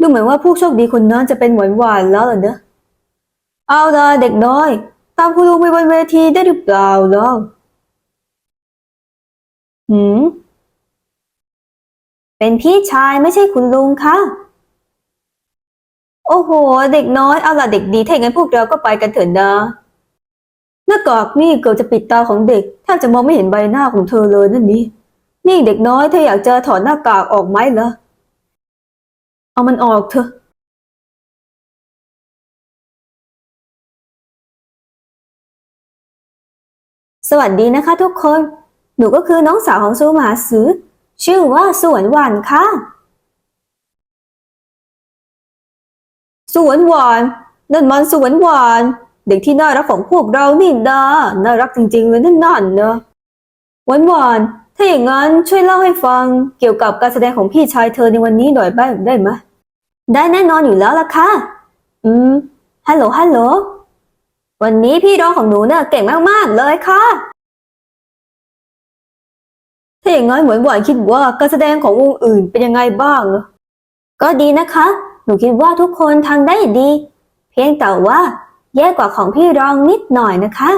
ดูเหมือนว่าผู้โชคดีคนนั้นจะเป็นหวานหวานแล้วเหรอเนอะเอาละเด็กน้อย ตามคุณลุงไปบนเวทีได้หรือเปล่าล่ะหืม เป็นพี่ชายไม่ใช่คุณลุงค่ะ โอ้โห เด็กน้อย เอาล่ะเด็กดีถ้าอย่างนั้นพวกเราก็ไปกันเถอะนะหน้ากากนี่เกือบจะปิดตาของเด็กแทบจะมองไม่เห็นใบหน้าของเธอเลยนั่นนี่นี่เด็กน้อยเธออยากจะถอดหน้ากากออกไหมเหรอ เอามันออกเถอะสวัสดีนะคะทุกคน หนูก็คือน้องสาวของซูหมาสือ ชื่อว่าสวนหวานค่ะ สวนหวาน นั่นมันสวนหวาน เด็กที่น่ารักของพวกเรานี่นาน่ารักจริงๆเลยนั่นนั่นเนอะหวานหวานถ้าอย่างนั้นช่วยเล่าให้ฟังเกี่ยวกับการแสดงของพี่ชายเธอในวันนี้หน่อยบ้างได้ไหม ได้แน่นอนอยู่แล้วล่ะค่ะ อืม ฮัลโหล ฮัลโหล วันนี้พี่ร้องของหนูเนี่ยเก่งมาก ๆ เลยค่ะ ถ้าอย่างนั้นเหมือนหวานคิดว่าการแสดงของวงอื่นเป็นยังไงบ้างอะก็ดีนะคะ หนูคิดว่าทุกคนทำได้ดี เพียงแต่ว่าแย่กว่าของพี่รองนิดหน่อยนะคะ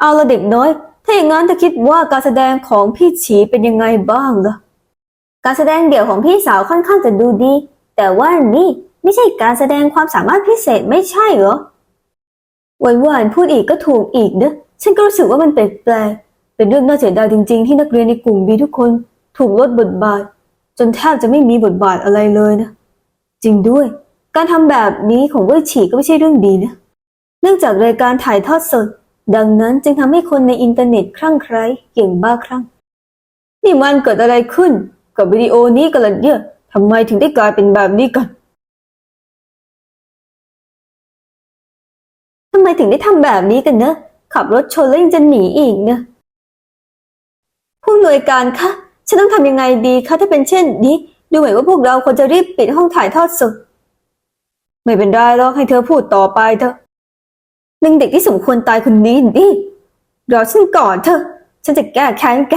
เอาละเด็กน้อย ถ้าอย่างนั้นจะคิดว่าการแสดงของพี่ฉีเป็นยังไงบ้างล่ะการแสดงเดี่ยวของพี่สาวค่อนข้างจะดูดี แต่ว่านี่ไม่ใช่การแสดงความสามารถพิเศษไม่ใช่เหรอวานวานๆพูดอีกก็ถูกอีกเนอะฉันก็รู้สึกว่ามันแปลกๆเป็นเรื่องน่าเสียดายจริง ๆ ที่นักเรียนในกลุ่มบีทุกคนถูกลดบทบาท จนแทบจะไม่มีบทบาทอะไรเลยนะ จริงด้วย การทำแบบนี้ของเว่ยฉีก็ไม่ใช่เรื่องดีนะ เนื่องจากรายการถ่ายทอดสด ดังนั้นจึงทำให้คนในอินเทอร์เน็ตคลั่งไคล้เก่งบ้าคลั่ง นี่มันเกิดอะไรขึ้น กับวิดีโอนี้กันล่ะเนี่ย ทำไมถึงได้กลายเป็นแบบนี้กัน ทำไมถึงได้ทำแบบนี้กันเนอะ ขับรถชนแล้วยังจะหนีอีกเนอะผู้อำนวยการคะ ฉันต้องทำยังไงดีคะถ้าเป็นเช่นนี้ ดูเหมือนว่าพวกเราควรจะรีบปิดห้องถ่ายทอดสด ไม่เป็นไรหรอกให้เธอพูดต่อไปเถอะนึ่งเด็กที่สมควรตายคนนี้นี่รอฉันก่อนเถอะ ฉันจะแก้แค้นแก